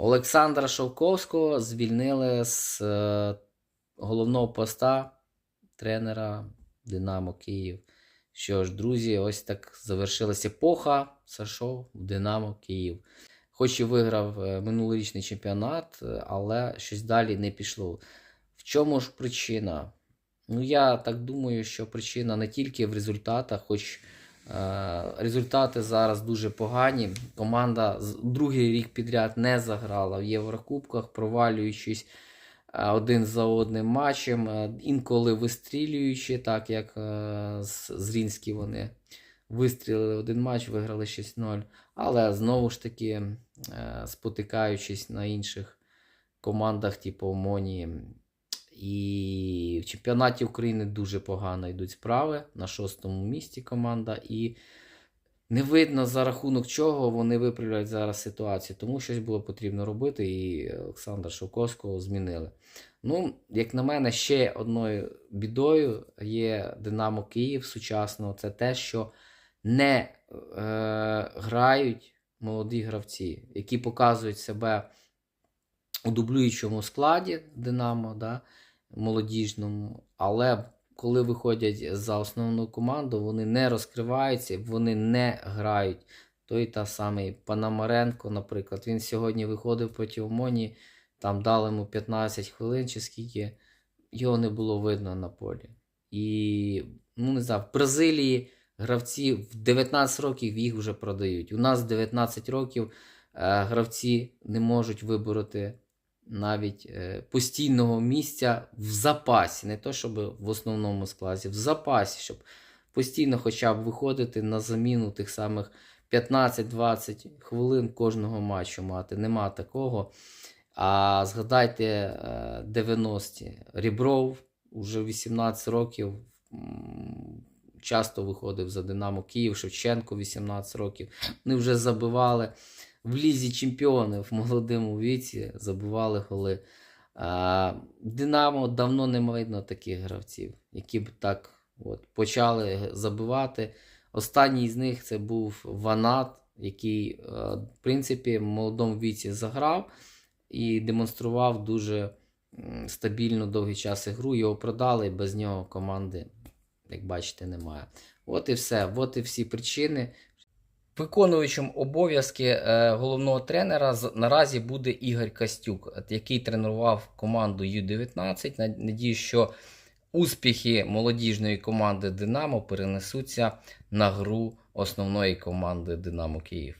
Олександра Шовковського звільнили з е, головного поста тренера Динамо Київ. Що ж, друзі, ось так завершилась епоха Сашов в Динамо Київ. Хоч і виграв е, минулорічний чемпіонат, е, але щось далі не пішло. В чому ж причина? Ну, я так думаю, що причина не тільки в результатах, хоч результати зараз дуже погані. Команда другий рік підряд не заграла в Єврокубках, провалюючись е, один за одним матчем, е, інколи вистрілюючи, так як е, з Зрінські вони вистрілили один матч, виграли 6-0. Але знову ж таки, е, спотикаючись на інших командах, типу Омоні. І в чемпіонаті України дуже погано йдуть справи. На шостому місці команда. І не видно за рахунок чого вони виправляють зараз ситуацію. Тому щось було потрібно робити, і Олександра Шовковського змінили. Ну, як на мене, ще одною бідою є Динамо Київ сучасного. Це те, що не е, грають молоді гравці, які показують себе у дублюючому складі Динамо, да, молодіжному, але коли виходять за основну команду, вони не розкриваються, вони не грають. Той та самий Панамаренко, наприклад, він сьогодні виходив проти Омоні, там дали йому 15 хвилин чи скільки, його не було видно на полі. І, ну не знаю, в Бразилії гравці в 19 років їх вже продають. У нас 19 років е, гравці не можуть вибороти навіть е, постійного місця в запасі, не то щоб в основному складі, в запасі, щоб постійно хоча б виходити на заміну тих самих 15-20 хвилин кожного матчу мати. Нема такого. А згадайте е, 90-ті. Рібров уже 18 років часто виходив за Динамо Київ, Шевченко 18 років. Вони вже забивали в лізі чемпіонів в молодому віці, забивали голи. А, Динамо давно не видно таких гравців, які б так от, почали забивати. Останній з них це був Ванат, який, е, в принципі, в молодому віці заграв і демонстрував дуже м, стабільну довгий час ігру. Його продали, і без нього команди, як бачите, немає. От і все. От і всі причини. Виконуючим обов'язки е, головного тренера з- наразі буде Ігор Костюк, який тренував команду Ю-19. Надію, що успіхи молодіжної команди Динамо перенесуться на гру основної команди Динамо Київ.